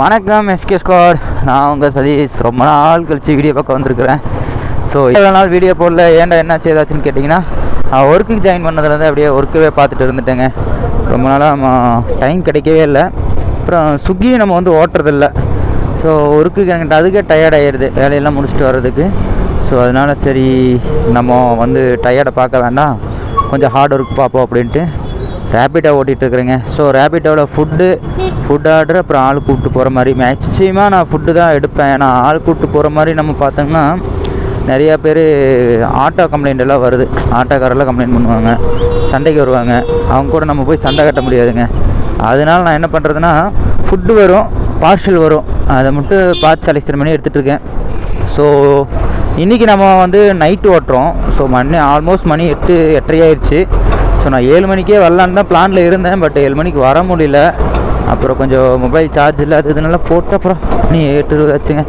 வணக்கம் SK squad நான் உங்கள் சதீஷ். ரொம்ப நாள் கழிச்சு வீடியோ பக்கம் வந்திருக்கிறேன். ஸோ இவ்வளோ நாள் வீடியோ போடல. ஏன்டா என்னாச்சு? ஏதாச்சுன்னு கேட்டிங்கன்னா நான் ஒர்க்குக்கு ஜாயின் பண்ணதுலேருந்து அப்படியே ஒர்க்கவே பார்த்துட்டு இருந்துட்டேங்க. ரொம்ப நாளாக நம்ம டைம் கிடைக்கவே இல்லை. அப்புறம் ஸ்விக்கி நம்ம வந்து ஓட்டுறதில்ல. ஸோ ஒர்க்குக்கு என்கிட்ட அதுக்கே டயர்ட் ஆயிடுது வேலையெல்லாம் முடிச்சுட்டு வர்றதுக்கு. ஸோ அதனால் சரி நம்ம வந்து டயர்டை பார்க்க வேண்டாம். கொஞ்சம் ஹார்ட் ஒர்க் பார்ப்போம் அப்படின்ட்டு. ரேபிட்டோ ஓட்டிகிட்டு இருக்கிறேங்க ஸோ ரேபிட்டோவில் ஃபுட்டு ஃபுட் ஆர்டர் அப்புறம் ஆள் கூப்பிட்டு போகிற மாதிரி. மேக்ஸிமம் நான் ஃபுட்டு தான் எடுப்பேன். ஏன்னா ஆள் கூப்பிட்டு போகிற மாதிரி நம்ம பார்த்தோம்னா நிறையா பேர் ஆட்டோ கம்ப்ளைண்ட் எல்லாம் வருது. ஆட்டோக்காரெல்லாம் கம்ப்ளைண்ட் பண்ணுவாங்க. சண்டைக்கு வருவாங்க. அவங்க கூட நம்ம போய் சண்டை கட்ட முடியாதுங்க. அதனால நான் என்ன பண்ணுறதுன்னா ஃபுட்டு வரும் பார்சல் வரும். அதை மட்டும் பார்த்து செலெக்ஷன் பண்ணி எடுத்துகிட்டு இருக்கேன் ஸோ இன்றைக்கி நம்ம வந்து நைட்டு ஓட்டுறோம். ஸோ மணி ஆல்மோஸ்ட் மணி எட்டு எட்டரை ஆயிடுச்சு. ஸோ நான் ஏழு மணிக்கே வரலான்னு தான் பிளானில் இருந்தேன் பட் ஏழு மணிக்கு வர முடியல. அப்புறம் கொஞ்சம் மொபைல் சார்ஜ் இல்லை அது இதனால போட்டு அப்புறம் நீ எட்டு வச்சுங்க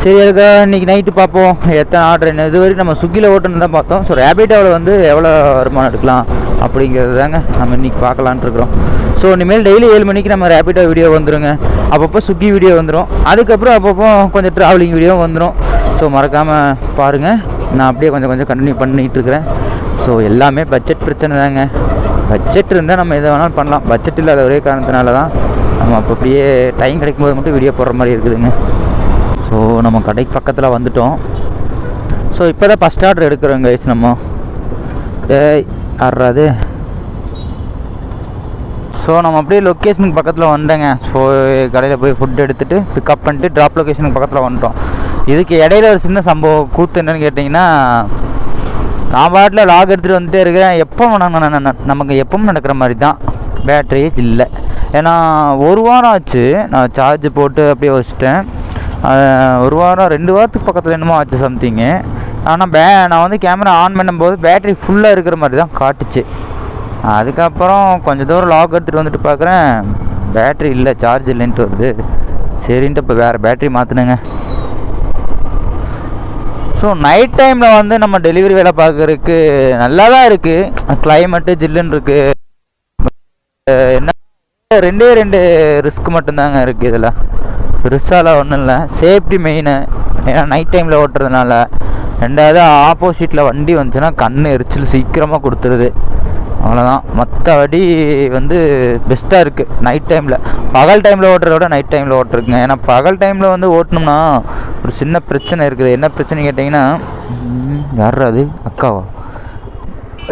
சரி அதுக்கா இன்றைக்கி நைட்டு பார்ப்போம். எத்தனை ஆர்டர் என்ன? இது வரைக்கும் நம்ம ஸ்விக்கியில் ஓட்டுன்னு தான் பார்த்தோம். ஸோ ரேபிட்டோவில் வந்து எவ்வளோ வருமானம் எடுக்கலாம் அப்படிங்கிறது தாங்க நம்ம இன்றைக்கி பார்க்கலான்ட்டு இருக்கிறோம். ஸோ இனிமேல் டெய்லி ஏழு மணிக்கு நம்ம ரேபிட்டோ வீடியோ வந்துடுங்க அப்பப்போ சுக்கி வீடியோ வந்துடும் அதுக்கப்புறம் அப்பப்போ கொஞ்சம் ட்ராவலிங் வீடியோ வந்துடும் ஸோ மறக்காமல் பாருங்கள் நான் அப்படியே கொஞ்சம் கொஞ்சம் கண்டினியூ பண்ணிகிட்டு இருக்கிறேன். ஸோ எல்லாமே பட்ஜெட் பிரச்சனை தாங்க. பட்ஜெட் இருந்தால் நம்ம எதை வேணாலும் பண்ணலாம். பட்ஜெட் இல்லாத ஒரே காரணத்தினால தான் நம்ம அப்போ அப்படியே டைம் கிடைக்கும் போது மட்டும் வீடியோ போடுற மாதிரி இருக்குதுங்க. ஸோ நம்ம கடைக்கு பக்கத்தில் வந்துட்டோம். ஸோ இப்போ தான் ஃபஸ்ட் ஆர்டர் எடுக்கிறோங்க கைஸ் நம்ம. ஏய் ஆடுறாது ஸோ நம்ம அப்படியே லொக்கேஷனுக்கு பக்கத்தில் வந்தேங்க ஸோ கடையில் போய் ஃபுட் எடுத்துகிட்டு பிக்கப் பண்ணிட்டு ட்ராப் லொக்கேஷனுக்கு பக்கத்தில் வந்துட்டோம். இதுக்கு இடையில ஒரு சின்ன சம்பவம் கூத்து என்னன்னு கேட்டிங்கன்னா நான் பாட்டில் லாக் எடுத்துகிட்டு வந்துட்டே இருக்கிறேன். எப்போ வேணாங்க நமக்கு எப்பவும் நடக்கிற மாதிரி தான். பேட்டரியே இல்லை. ஏன்னா ஒரு வாரம் ஆச்சு. நான் சார்ஜ் போட்டு அப்படியே வச்சுட்டேன். ஒரு வாரம் ரெண்டு வாரத்துக்கு பக்கத்தில் என்னமோ ஆச்சு சம்திங்கு ஆனால் பே நான் வந்து கேமரா ஆன் பண்ணும்போது பேட்டரி ஃபுல்லாக இருக்கிற மாதிரி தான் காட்டுச்சு. அதுக்கப்புறம் கொஞ்சம் தூரம் லாக் எடுத்துகிட்டு வந்துட்டு பார்க்குறேன் பேட்டரி இல்லை சார்ஜ் இல்லைன்ட்டு வருது. சரின்ட்டு இப்போ வேறு பேட்டரி மாற்றினுங்க ஸோ நைட் டைமில் வந்து நம்ம டெலிவரி வேலை பார்க்குறதுக்கு நல்லா தான் இருக்குது கிளைமேட்டு ஜில்லுன்னு இருக்குது என்ன? ரெண்டே ரெண்டு ரிஸ்க் மட்டும்தாங்க இருக்குது இதில். பெருசாலாம் ஒன்றும் இல்லை. சேஃப்டி மெயினு ஏன்னா நைட் டைமில் ஓட்டுறதுனால. ரெண்டாவது ஆப்போசிட்டில் வண்டி வந்துச்சுன்னா கண் எரிச்சல் சீக்கிரமாக கொடுத்துருது. அவ்வளோதான் மற்றபடி வந்து பெஸ்ட்டாக இருக்குது நைட் டைமில் பகல் டைமில் ஓட்டுறத விட நைட் டைமில் ஓட்டுருக்குங்க ஏன்னா பகல் டைமில் வந்து ஓட்டணும்னா ஒரு சின்ன பிரச்சனை இருக்குது. என்ன பிரச்சனை கேட்டிங்கன்னா யார் அது? அக்காவா?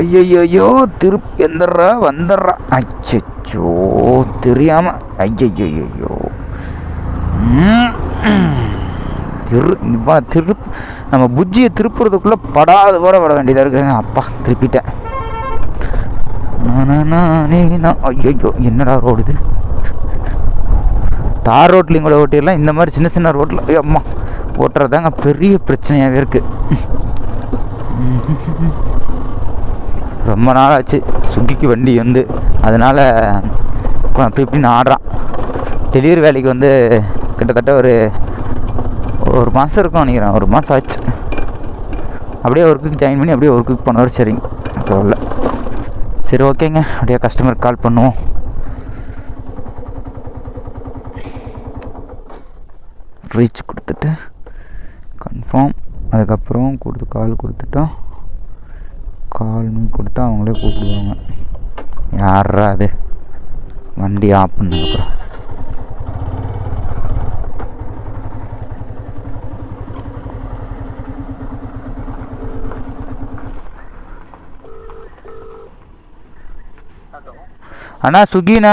ஐயையோ திருப்பி எந்தர்றா வந்துடுறா. அச்சோ தெரியாமல் ஐயையோ திரு இவ்வா திருப் நம்ம புஜ்ஜியை திருப்புறதுக்குள்ளே படாத போட வர வேண்டியதாக இருக்குங்க. அப்பா திருப்பிட்டேன். ஐயோ என்னடா ரோடு இது? தார் ரோட்லையும் கூட ஓட்டிடலாம். இந்த மாதிரி சின்ன சின்ன ரோட்டில் ஐயோ அம்மா. ஓட்டுறதாங்க பெரிய பிரச்சனையாகவே இருக்குது ரொம்ப நாள் ஆச்சு சுக்கிக்கு வண்டி வந்து. அதனால் அப்படி இப்படின்னு ஆடுறான். டெலிவரி வேலைக்கு வந்து கிட்டத்தட்ட ஒரு ஒரு மாதம் இருக்கும் நினைக்கிறேன். ஒரு மாதம் ஆச்சு. அப்படியே ஒர்க்குக்கு ஜாயின் பண்ணி அப்படியே ஒர்க்குக்கு போனவர். சரிங்க. இல்லை சரி ஓகேங்க. அப்படியே கஸ்டமருக்கு கால் பண்ணுவோம். ரீச் கொடுத்துட்டு கன்ஃபார்ம் அதுக்கப்புறம் கொடுத்து கால் கொடுத்துட்டோம். கால் கொடுத்தா அவங்களே கூப்பிடுவாங்க. யாரா அது? வண்டி ஆஃப் பண்ணதுக்கப்புறம். அண்ணா ஸ்விக்கிண்ணா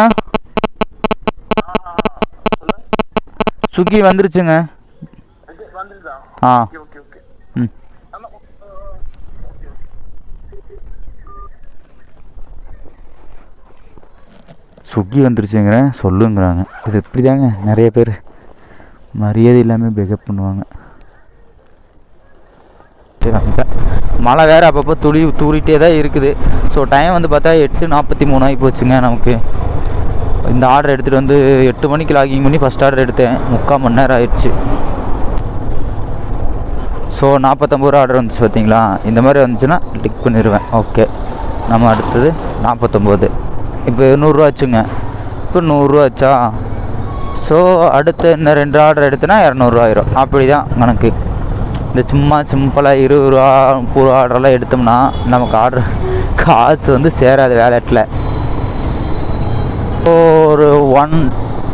ஸ்விக்கி வந்துருச்சுங்க. ஆ. ம். ஸ்விக்கி வந்துருச்சுங்கிறேன். சொல்லுங்கிறாங்க. இது இப்படி தாங்க நிறைய பேர் மரியாதை இல்லாமல் பிஹேவ் பண்ணுவாங்க. சரி வந்துட்டேன். மழை வேறு அப்பப்போ துளி தூறிட்டே தான் இருக்குது. ஸோ டைம் வந்து பார்த்தா எட்டு நாற்பத்தி மூணு ஆகி போச்சுங்க நமக்கு. இந்த ஆர்டர் எடுத்துகிட்டு வந்து எட்டு மணிக்கு லாகிங் பண்ணி ஃபஸ்ட் ஆர்டர் எடுத்தேன். முக்கால் மணி நேரம் ஆயிடுச்சு. ஸோ நாற்பத்தொம்பது ரூபா ஆர்டர் வந்துச்சு பார்த்தீங்களா? இந்த மாதிரி வந்துச்சுன்னா டிக் பண்ணிடுவேன் ஓகே நம்ம அடுத்தது நாற்பத்தொம்போது. இப்போ நூறுரூவா ஆச்சுங்க. இப்போ நூறுரூவா ஆச்சா? ஸோ அடுத்து இன்னும் ரெண்டு ஆர்டர் எடுத்தனா இரநூறுவா ஆயிரும் அப்படி தான் கணக்கு. இந்த சும்மா சிம்பிளாக இருபது ரூபா முப்பது ரூபா ஆர்டர்லாம் எடுத்தோம்னா நமக்கு ஆர்டர் காசு வந்து சேராது வேலட்டில் ஒரு ஒன்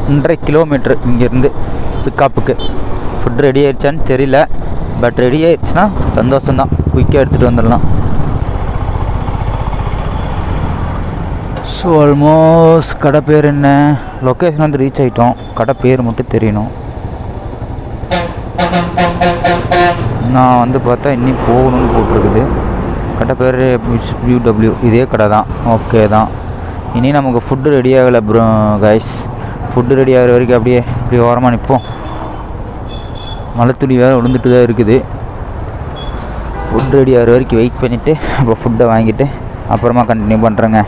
ஒன்றரை கிலோமீட்ரு இங்கேருந்து பிக்கப்புக்கு ஃபுட் ரெடி ஆயிடுச்சான்னு தெரியல பட் ரெடி ஆயிடுச்சுன்னா சந்தோஷம்தான். குயிக்காக எடுத்துகிட்டு வந்துடலாம். ஸோ ஆல்மோஸ்ட் கடை பேர் என்ன? லொக்கேஷன் வந்து ரீச் ஆகிட்டோம் கடை பேர் மட்டும் தெரியணும். நான் வந்து பார்த்தா இன்னும் போகணும்னு போட்டிருக்குது. கடை பேர் யூடபிள்யூ இதே கடை தான். ஓகே தான். இனி நமக்கு ஃபுட்டு ரெடி ஆகலை ப்ரோ கைஸ் ஃபுட்டு ரெடி ஆகிற வரைக்கும் அப்படியே இப்படி ஓரமாக நிற்போம். மலைத்துளி வேறு விழுந்துட்டு தான் இருக்குது. ஃபுட் ரெடி ஆகிற வரைக்கும் வெயிட் பண்ணிவிட்டு அப்புறம் ஃபுட்டை வாங்கிட்டு அப்புறமா கண்டினியூ பண்ணுறேங்க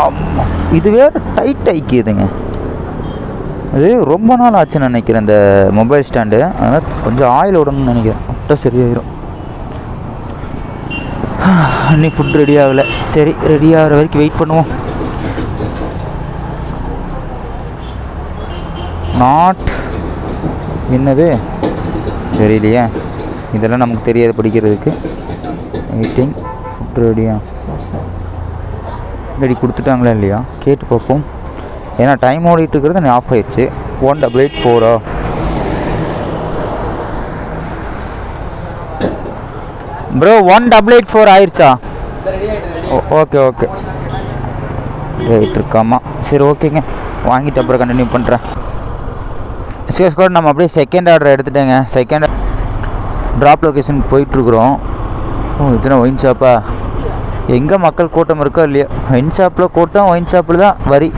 ஆமாம் இது வேறு டைட் ஆகிக்குதுங்க அது ரொம்ப நாள் ஆச்சுன்னு நினைக்கிறேன் இந்த மொபைல் ஸ்டாண்டு. அதனால் கொஞ்சம் ஆயில் விடணும்னு நினைக்கிறேன். அப்போ சரியாயிரும். இன்னும் ஃபுட் ரெடி ஆகலை. சரி ரெடி ஆகிற வரைக்கும் வெயிட் பண்ணுவோம். நாட் என்னது? தெரியலையே. இதெல்லாம் நமக்கு தெரியாது படிக்கிறதுக்கு. வெயிட்டிங் ஃபுட் ரெடியா ரெடி கொடுத்துட்டாங்களா இல்லையா? கேட்டு பார்ப்போம். ஏன்னா டைம் ஓடிட்டு இருக்கிறது ஆஃப் ஆயிடுச்சு. One double eight ஃபோரா bro one double eight four ஆயிடுச்சா ஓகே ஓகே ரைட் இருக்காமா சரி ஓகேங்க வாங்கிட்டு அப்புறம் கண்டினியூ பண்ணுறேன் சிஎஸ் கோட் நம்ம அப்படியே செகண்ட் ஆர்டர் எடுத்துட்டேங்க. செகண்ட் ட்ராப் லொக்கேஷன் போயிட்டுருக்குறோம். ஓ இதுனா ஒயின் ஷாப்பா எங்கே மக்கள் கூட்டம் இருக்கோ இல்லையோ? ஒயின் ஷாப்பில் கூட்டம் ஒயின் ஷாப்பில் தான் வரி.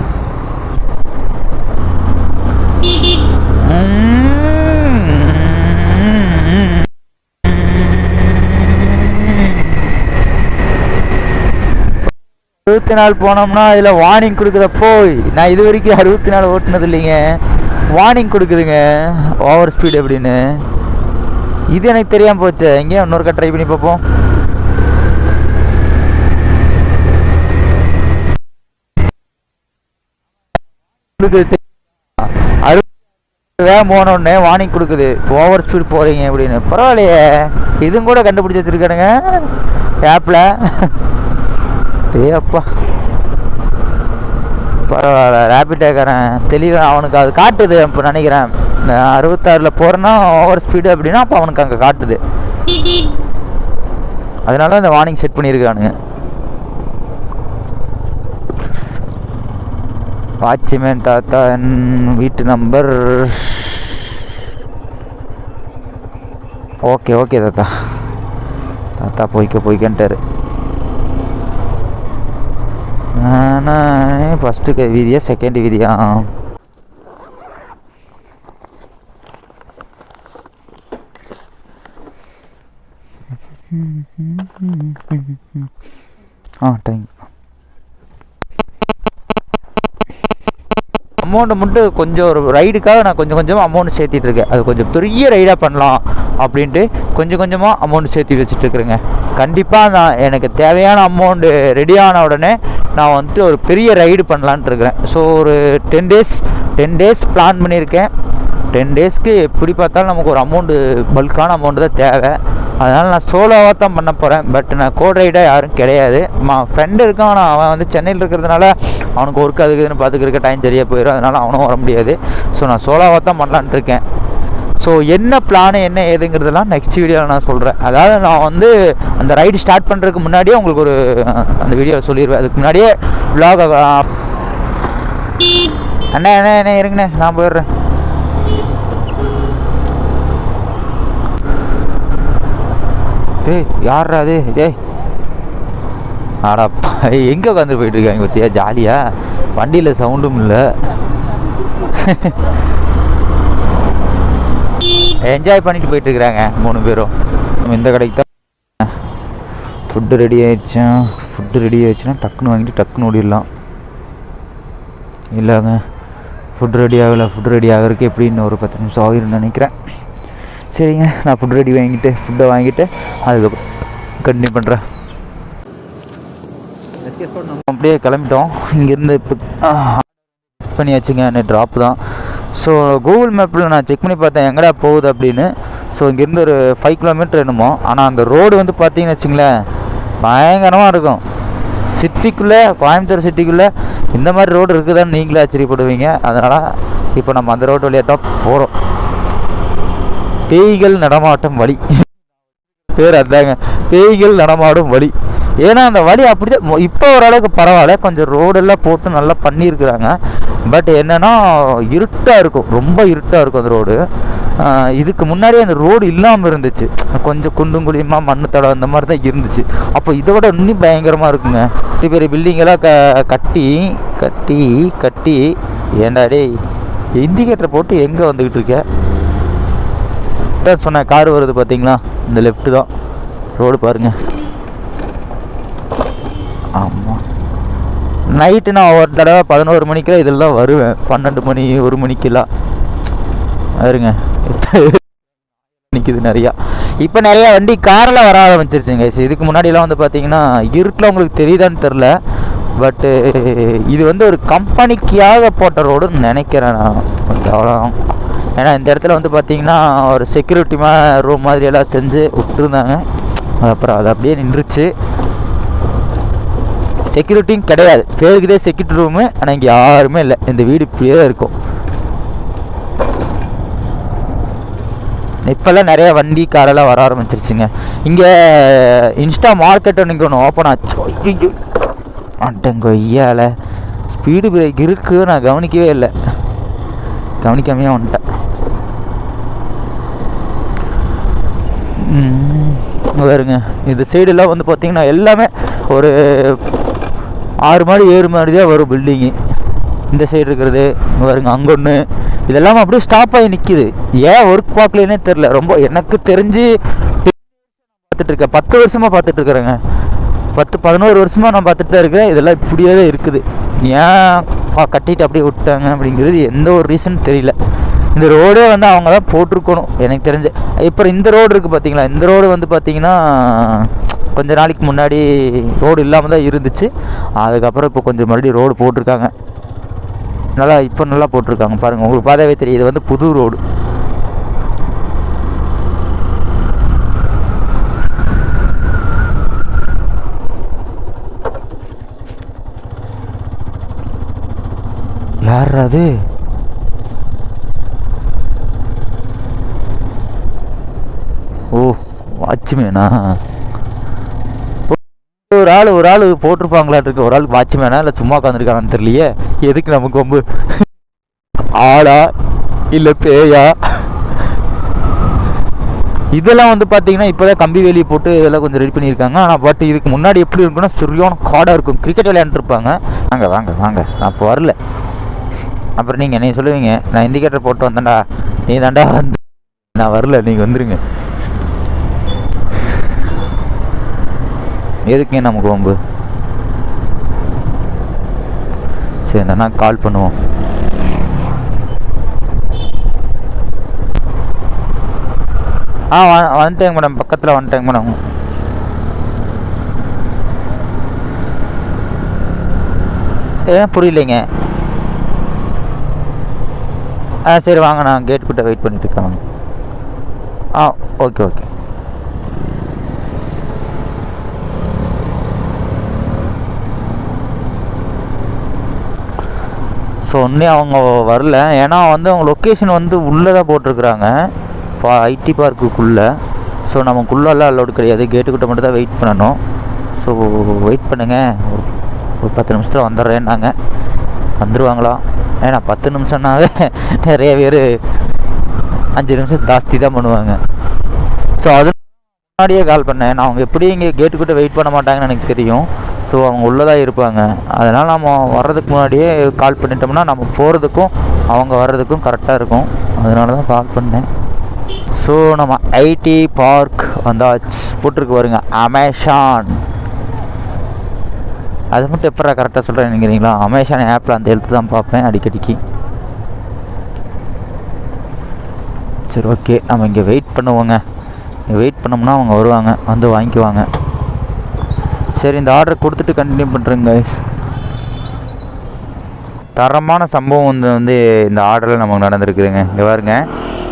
அறுபத்தி நாலு போனோம்னா அதில் வார்னிங் கொடுக்குறப்போ போய் நான் இது வரைக்கும் அறுபத்தி நாலு ஓட்டினது இல்லைங்க. வார்னிங் கொடுக்குதுங்க. ஓவர் ஸ்பீடு அப்படின்னு இது எனக்கு தெரியாமல் போச்சு. எங்கேயும் இன்னொருக்கா ட்ரை பண்ணி பார்ப்போம். வேகம் போனோடனே வார்னிங் கொடுக்குது. ஓவர் ஸ்பீட் போகிறீங்க அப்படின்னு. பரவாயில்லையே. இதுவும் கூட கண்டுபிடிச்சி வச்சுருக்கானுங்க. ஆப்பில் ஏப்பா. அப்பா பரவாயில்ல ரேபிட்டேக்காரன் தெளிவாக அவனுக்கு அது காட்டுது இப்போ நினைக்கிறேன். இந்த அறுபத்தாறில் போகிறேன்னா ஓவர் ஸ்பீடு அப்படின்னா அப்போ அவனுக்கு அங்கே காட்டுது. அதனால அந்த வார்னிங் செட் பண்ணியிருக்கானுங்க வாட்ச்மேன் தாத்தா என் வீட்டு நம்பர் ஓகே ஓகே தாத்தா. தாத்தா போய்க்க போய்க்கன்ட்டாரு. நான் ஃபஸ்ட்டு வீதியா செகண்ட் வீதியா? ஆ தேங்க் அமௌண்ட்டை மட்டும் கொஞ்சம் ஒரு ரைடுக்காக நான் கொஞ்சம் கொஞ்சமாக அமௌண்ட் சேர்த்திட்டு இருக்கேன். அது கொஞ்சம் பெரிய ரைடாக பண்ணலாம். அப்படின்ட்டு கொஞ்சம் கொஞ்சமாக அமௌண்ட் சேர்த்து வச்சுட்டு இருக்கிறேங்க கண்டிப்பாக நான் எனக்கு தேவையான அமௌண்ட்டு ரெடி ஆன உடனே நான் வந்துட்டு ஒரு பெரிய ரைடு பண்ணலான்ட்டு இருக்கிறேன். ஸோ ஒரு ten days ten days plan பண்ணியிருக்கேன். டென் டேஸ்க்கு எப்படி பார்த்தாலும் நமக்கு ஒரு அமௌண்ட்டு பல்கான அமௌண்ட்டு தான் தேவை. அதனால் நான் சோலோவாக தான் பண்ண போகிறேன் பட் நான் கோட் ரைடாக யாரும் கிடையாது. மா ஃப்ரெண்டு இருக்கான். ஆனால் அவன் வந்து சென்னையில் இருக்கிறதுனால அவனுக்கு ஒர்க் அதுக்குதுன்னு பார்த்துக்கிறக்க டைம் சரியாக போயிடும் அதனால் அவனும் வர முடியாது. ஸோ நான் சோலோவாக தான் பண்ணலான்ட்டு இருக்கேன். ஸோ என்ன பிளானு என்ன ஏதுங்கிறதெல்லாம் நெக்ஸ்ட் வீடியோவில் நான் சொல்கிறேன் அதாவது நான் வந்து அந்த ரைடு ஸ்டார்ட் பண்ணுறதுக்கு முன்னாடியே உங்களுக்கு ஒரு அந்த வீடியோவை சொல்லிடுவேன் அதுக்கு முன்னாடியே விளாக அண்ணா அண்ணா என்ன இருங்கண்ணே நான் போயிடுறேன். டேய் யார்ரா அது? டேய் ஆடாப்பா எங்கே உட்காந்து போயிட்டுருக்காங்க பற்றியா ஜாலியாக வண்டியில் சவுண்டும் இல்லை. என்ஜாய் பண்ணிட்டு போயிட்டு இருக்கிறாங்க மூணு பேரும். நம்ம இந்த கடைக்கு தான். ஃபுட்டு ரெடி ஆயிடுச்சா? ஃபுட்டு ரெடி ஆயிடுச்சுன்னா டக்குன்னு வாங்கிட்டு டக்குன்னு ஓடிடலாம். இல்லைங்க. ஃபுட் ரெடி ஆகலை. ஃபுட் ரெடி ஆகிறதுக்கு எப்படின்னு ஒரு பத்து நிமிஷம் ஆகிரும்னு நினைக்கிறேன். சரிங்க. நான் ஃபுட் ரெடி வாங்கிட்டு ஃபுட்டை வாங்கிட்டு அதுக்கப்புறம் கண்டினியூ பண்ணுறேன் அப்படியே கிளம்பிட்டோம். இங்கேருந்து இப்போ பண்ணியாச்சுங்க. என்ன ட்ராப் தான். ஸோ கூகுள் மேப்பில் நான் செக் பண்ணி பார்த்தேன் எங்கடா போகுது அப்படின்னு. ஸோ இங்கேருந்து ஒரு ஃபைவ் கிலோமீட்டர் என்னமோ. ஆனால் அந்த ரோடு வந்து பார்த்தீங்கன்னு வச்சுங்களேன் பயங்கரமாக இருக்கும். சிட்டிக்குள்ளே கோயம்புத்தூர் சிட்டிக்குள்ளே இந்த மாதிரி ரோடு இருக்குதான்னு நீங்களே ஆச்சரியப்படுவீங்க. அதனால் இப்போ நம்ம அந்த ரோடு வழியாக தான் போகிறோம் பேய்கள் நடமாட்டம் வழி. பேர் அதாங்க. பேய்கள் நடமாடும் வழி. ஏன்னா அந்த வழி அப்படிதான் இப்போ ஓரளவுக்கு பரவாயில்ல. கொஞ்சம் ரோடெல்லாம் போட்டு நல்லா பண்ணியிருக்கிறாங்க. பட் என்னென்னா இருட்டாக இருக்கும். ரொம்ப இருட்டாக இருக்கும் அந்த ரோடு இதுக்கு முன்னாடியே அந்த ரோடு இல்லாமல் இருந்துச்சு. கொஞ்சம் குண்டும் குழியுமா மண்ணு தடம் அந்த மாதிரி தான் இருந்துச்சு. அப்போ இதை விட இன்னும் பயங்கரமாக இருக்குங்க. பெரிய பெரிய பில்டிங்கெல்லாம் க கட்டி கட்டி கட்டி. ஏன்டா டேய் இண்டிகேட்டரை போட்டு எங்கே வந்துக்கிட்டு இருக்க? சொன்னேன் கார் வருது பார்த்தீங்களா? இந்த லெஃப்ட்டு தான். ரோடு பாருங்க. ஆமாம் நைட்டு நான் ஒரு தடவை பதினோரு மணிக்கெல்லாம் இதெல்லாம் வருவேன். பன்னெண்டு மணி ஒரு மணிக்கெல்லாம். வருங்க நிற்கிது நிறையா. இப்போ நிறையா வண்டி காரில் வர ஆரம்பிச்சிருச்சுங்க. இதுக்கு முன்னாடிலாம் வந்து பார்த்தீங்கன்னா இருட்டில் உங்களுக்கு தெரியுதான்னு தெரில பட்டு இது வந்து ஒரு கம்பெனிக்காக போட்ட ரோடுன்னு நினைக்கிறேன் நான். பட் அவ்வளோ ஏன்னா இந்த இடத்துல வந்து பார்த்தீங்கன்னா ஒரு செக்யூரிட்டி ரூம் மாதிரி எல்லாம் செஞ்சு விட்டுருந்தாங்க. அப்புறம் அது அப்படியே நின்றுச்சு. செக்யூரிட்டியும் கிடையாது. பேருக்குதே செக்யூரிட்டி ரூமு ஆனால் இங்கே யாருமே இல்லை. இந்த வீடு இப்படியே தான் இருக்கும். இப்போல்லாம் நிறைய வண்டி காரெல்லாம் வர ஆரம்பிச்சிருச்சுங்க. இங்கே இன்ஸ்டா மார்க்கெட் இங்கே ஒன்று ஓப்பன் ஆச்சு. ஐயோ ஐயால. ஸ்பீடு பிரேக் இருக்கு நான் கவனிக்கவே இல்லை. கவனிக்காமையே வந்துட்டேன். வருங்க இந்த சைடெல்லாம் வந்து பார்த்தீங்கன்னா எல்லாமே ஒரு ஆறு மாடி ஏழு மாடி தான் வரும் பில்டிங்கு இந்த சைடு இருக்கிறது இங்க பாருங்க அங்கே ஒன்று இதெல்லாம் அப்படியே ஸ்டாப் ஆகி நிற்கிது ஏன் ஒர்க் பார்க்கலன்னே தெரில ரொம்ப எனக்கு தெரிஞ்சு பார்த்துட்டு இருக்கேன். பத்து வருஷமாக பார்த்துட்டு இருக்கிறேங்க. பத்து பதினோரு வருஷமாக நான் பார்த்துட்டு தான் இருக்கிறேன். இதெல்லாம் இப்படியே தான் இருக்குது. ஏன் பா- கட்டிட்டு அப்படியே விட்டாங்க அப்படிங்கிறது எந்த ஒரு ரீசன் தெரியல. இந்த ரோடே வந்து அவங்க தான் போட்டிருக்கணும். எனக்கு தெரிஞ்சு. இப்போ இந்த ரோடு இருக்குது பார்த்தீங்களா இந்த ரோடு வந்து பார்த்தீங்கன்னா கொஞ்ச நாளைக்கு முன்னாடி ரோடு இல்லாமல் தான் இருந்துச்சு. அதுக்கப்புறம் இப்போ கொஞ்சம் மறுபடியும் ரோடு போட்டிருக்காங்க. நல்லா இப்போ நல்லா போட்டிருக்காங்க. பாருங்கள் உங்களுக்கு பார்த்தாவே தெரியும். இது வந்து புது ரோடு. யார் அது? ஓ வாட்ச்மேனா ஒரு ஆள் ஒரு ஆள் போட்டிருப்பாங்களாட்டு ஒரு ஆள் வாட்ச்மேனா இல்லை சும்மா உட்காந்துருக்காங்கன்னு தெரியலையே. எதுக்கு நமக்கு வம்பு ஆளா இல்லை பேயா? இதெல்லாம் வந்து பார்த்தீங்கன்னா இப்போதான் கம்பி வேலி போட்டு இதெல்லாம் கொஞ்சம் ரெடி பண்ணியிருக்காங்க. ஆனால் பட் இதுக்கு முன்னாடி எப்படி இருக்குன்னா சரியான காடாக இருக்கும். கிரிக்கெட் விளையாண்டுருப்பாங்க. வாங்க வாங்க வாங்க. நான் இப்போ வரல. அப்புறம் நீங்கள் என்னை சொல்லுவீங்க நான் இண்டிகேட்டர் போட்டு வந்தேன்டா. நீ தாண்டா வந்து நான் வரல நீங்கள் வந்துருங்க. எதுக்குங்க நமக்கு வம்பு சரி இந்த கால் பண்ணுவோம். ஆ வந்துட்டேங்க மேடம் பக்கத்தில் வந்துட்டேங்க மேடம் ஏன் புரியலைங்க. ஆ சரி வாங்க நான் கேட்டுக்கிட்ட வெயிட் பண்ணிட்டு இருக்கேன். ஆ ஓகே ஓகே ஸோ இன்னும் அவங்க வரல. ஏன்னா வந்து அவங்க லொக்கேஷன் வந்து உள்ளே தான் போட்டிருக்குறாங்க இப்போ ஐடி பார்க்குக்குள்ளே ஸோ நமக்குள்ளெல்லாம் அலோடு கிடையாது. கேட்டுக்கிட்ட மட்டும் தான் வெயிட் பண்ணணும். ஸோ வெயிட் பண்ணுங்கள் ஒரு ஒரு பத்து நிமிஷத்தில் வந்துடுறேன்னாங்க. வந்துடுவாங்களா ஏன்னா பத்து நிமிஷம்னாவே நிறைய பேர் அஞ்சு நிமிஷம் ஜாஸ்தி தான் பண்ணுவாங்க. ஸோ அது முன்னாடியே கால் பண்ணேன். நான் அவங்க எப்படி இங்கே கேட்டுக்கிட்ட வெயிட் பண்ண மாட்டாங்கன்னு எனக்கு தெரியும். ஸோ அவங்க உள்ளே தான் இருப்பாங்க. அதனால் நம்ம வர்றதுக்கு முன்னாடியே கால் பண்ணிட்டோம்னா நம்ம போகிறதுக்கும் அவங்க வர்றதுக்கும் கரெக்டாக இருக்கும். அதனால தான் கால் பண்ணேன். ஸோ நம்ம ஐடி பார்க் வந்தாச்சு. போட்டிருக்கு பாருங்க. அமேசான் அது மட்டும் எப்படா கரெக்டாக சொல்கிறேன் நினைக்கிறீங்களா? அமேசான் ஆப்பில் அந்த எழுத்து தான் பார்ப்பேன் அடிக்கடிக்கு. சரி ஓகே நம்ம இங்கே வெயிட் பண்ணுவோங்க. வெயிட் பண்ணோம்னா அவங்க வருவாங்க. வந்து வாங்கிக்குவாங்க. சரி இந்த ஆர்டர் கொடுத்துட்டு கண்டினியூ பண்ணுறேங்க கைஸ் தரமான சம்பவம் வந்து வந்து இந்த ஆர்டரில் நமக்கு நடந்திருக்குதுங்க. இங்கே பாருங்க.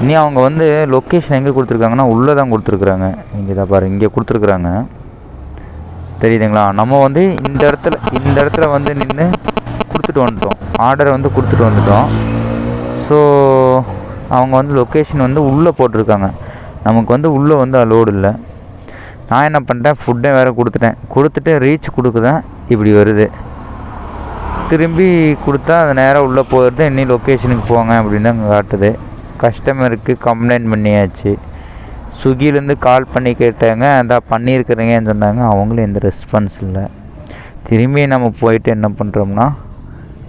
இனி அவங்க வந்து லொக்கேஷன் எங்கே கொடுத்துருக்காங்கன்னா உள்ளே தான் கொடுத்துருக்குறாங்க. இங்கே தான் பாரு இங்கே கொடுத்துருக்குறாங்க. தெரியுதுங்களா? நம்ம வந்து இந்த இடத்துல இந்த இடத்துல வந்து நின்று கொடுத்துட்டு வந்துட்டோம். ஆர்டரை வந்து கொடுத்துட்டு வந்துட்டோம். ஸோ அவங்க வந்து லொக்கேஷன் வந்து உள்ளே போட்டிருக்காங்க. நமக்கு வந்து உள்ளே வந்து அலோடு இல்லை. நான் என்ன பண்ணிட்டேன்? ஃபுட்டை வேறு கொடுத்துட்டேன். கொடுத்துட்டு ரீச் கொடுக்குதான் இப்படி வருது. திரும்பி கொடுத்தா அது நேராக உள்ளே போயிடுது. இன்னி லொக்கேஷனுக்கு போங்க அப்படின்னு தான் காட்டுது. கஸ்டமருக்கு கம்ப்ளைண்ட் பண்ணியாச்சு. ஸ்விக்கிலேருந்து கால் பண்ணி கேட்டாங்க. அதான் பண்ணியிருக்கிறீங்கன்னு சொன்னாங்க. அவங்களும் எந்த ரெஸ்பான்ஸ் இல்லை. திரும்பி நம்ம போயிட்டு என்ன பண்ணுறோம்னா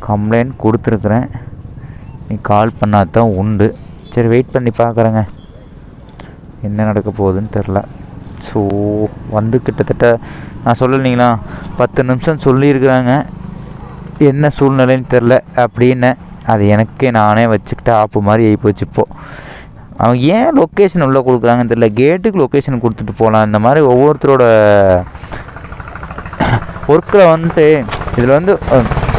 கம்ப்ளைண்ட் கொடுத்துருக்குறேன். நீ கால் பண்ணால் தான் உண்டு. சரி வெயிட் பண்ணி பார்க்குறேங்க என்ன நடக்க போகுதுன்னு தெரில ஸோ வந்து கிட்டத்தட்ட நான் சொல்லலைங்களா? பத்து நிமிஷம் சொல்லியிருக்கிறாங்க. என்ன சூழ்நிலைன்னு தெரில. அப்படின்னு அது எனக்கே நானே வச்சுக்கிட்டு ஆப்பு மாதிரி ஆகிப்போச்சு இப்போது அவங்க ஏன் லொக்கேஷன் உள்ளே கொடுக்குறாங்கன்னு தெரில. கேட்டுக்கு லொக்கேஷன் கொடுத்துட்டு போகலாம். இந்த மாதிரி ஒவ்வொருத்தரோட ஒர்க்கில் வந்துட்டு இதில் வந்து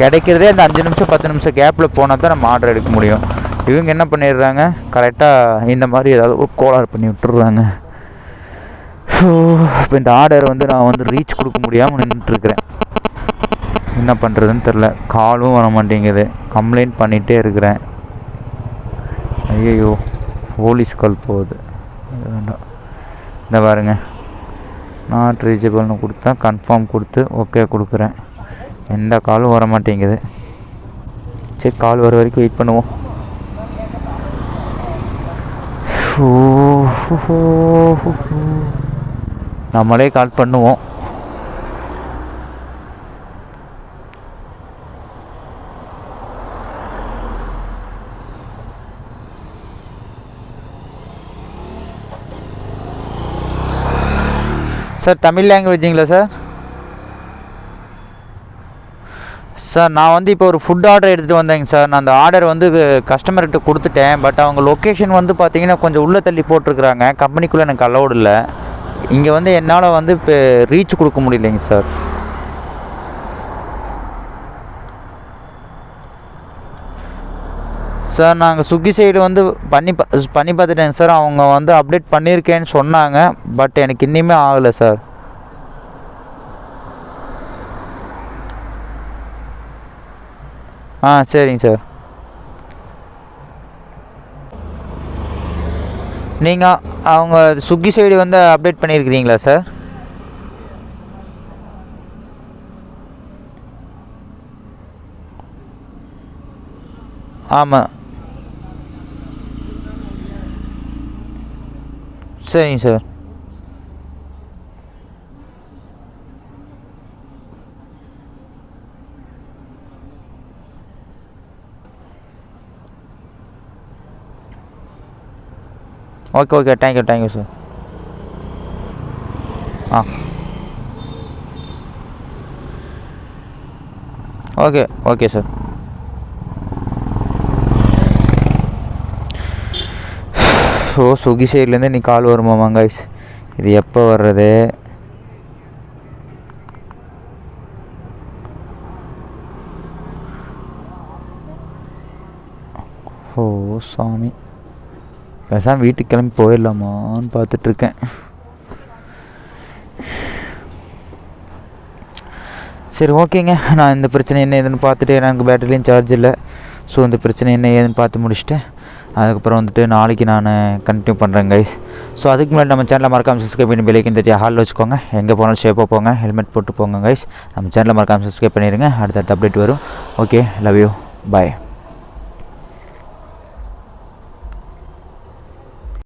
கிடைக்கிறதே அந்த அஞ்சு நிமிஷம் பத்து நிமிஷம் கேப்பில் போனால் தான் நம்ம ஆர்டர் எடுக்க முடியும். இவங்க என்ன பண்ணிடுறாங்க? கரெக்டாக இந்த மாதிரி ஏதாவது ஒரு கோளாறு பண்ணி விட்டுடுறாங்க. ஸோ இப்போ இந்த ஆர்டர் வந்து நான் வந்து ரீச் கொடுக்க முடியாமல் நின்றுட்டுருக்கிறேன் என்ன பண்ணுறதுன்னு தெரில காலும் வர மாட்டேங்குது கம்ப்ளைண்ட் பண்ணிகிட்டே இருக்கிறேன். ஐயோ போலீஸ் கால் போகுது. வேண்டாம். இந்த பாருங்க. நாட் ரீச்சபிள்னு கொடுத்தா கன்ஃபார்ம் கொடுத்து ஓகே கொடுக்குறேன். எந்த காலும் வர மாட்டேங்குது சரி கால் வர வரைக்கும் வெயிட் பண்ணுவோம். ஓ, ஹோ, ஹோ, ஹோ, ஹோ. நம்மளே கால் பண்ணுவோம். சார் தமிழ் லாங்குவேஜுங்களா சார் சார் நான் வந்து இப்போ ஒரு ஃபுட் ஆர்டர் எடுத்துகிட்டு வந்தேங்க சார் நான் அந்த ஆர்டர் வந்து கஸ்டமர்கிட்ட கொடுத்துட்டேன். பட் அவங்க லொக்கேஷன் வந்து பார்த்தீங்கன்னா கொஞ்சம் உள்ளே தள்ளி போட்டிருக்கிறாங்க. கம்பெனிக்குள்ளே எனக்கு அலௌடு இல்லை. இங்கே வந்து என்னால் வந்து இப்போ ரீச் கொடுக்க முடியலைங்க சார் சார் நாங்கள் சுக்கி சைடு வந்து பண்ணி பா பண்ணி பார்த்துட்டேங்க சார் அவங்க வந்து அப்டேட் பண்ணியிருக்கேன்னு சொன்னாங்க பட் எனக்கு இன்னுமே ஆகலை சார் ஆ சரிங்க சார் நீங்கள் அவங்க ஸ்விக்கி சைடு வந்து அப்டேட் பண்ணியிருக்கிறீங்களா சார் ஆமாம் சரிங்க sir okay okay thank you thank you sir ah okay okay sir so Swiggy சைட்லேருந்து நீ கால் வருமாமா கைஸ் இது எப்போ வர்றது? ஓ சாமி. பேசாமல் வீட்டுக்கு கிளம்பி போயிடலாமான்னு பார்த்துட்ருக்கேன். சரி ஓகேங்க. நான் இந்த பிரச்சனை என்ன ஏதுன்னு பார்த்துட்டு எனக்கு பேட்டரிலையும் சார்ஜ் இல்லை. ஸோ இந்த பிரச்சனை என்ன ஏதுன்னு பார்த்து முடிச்சுட்டு அதுக்கப்புறம் வந்துட்டு நாளைக்கு நான் கண்டினியூ பண்ணுறேன் கைஸ் ஸோ அதுக்கு முன்னாடி நம்ம சேனலில் மறக்காம சப்ஸ்கிரைப் பண்ணி பெல்லைக்கன் தெரியும் ஹாலில் வச்சுக்கோங்க. எங்கே போனாலும் சேஃபாக போங்க ஹெல்மெட் போட்டு போங்க கைஸ் நம்ம சேனலில் மறக்காமல் சப்ஸ்கிரைப் பண்ணிடுங்க. அடுத்தடுத்த அப்டேட் வரும். Okay love you bye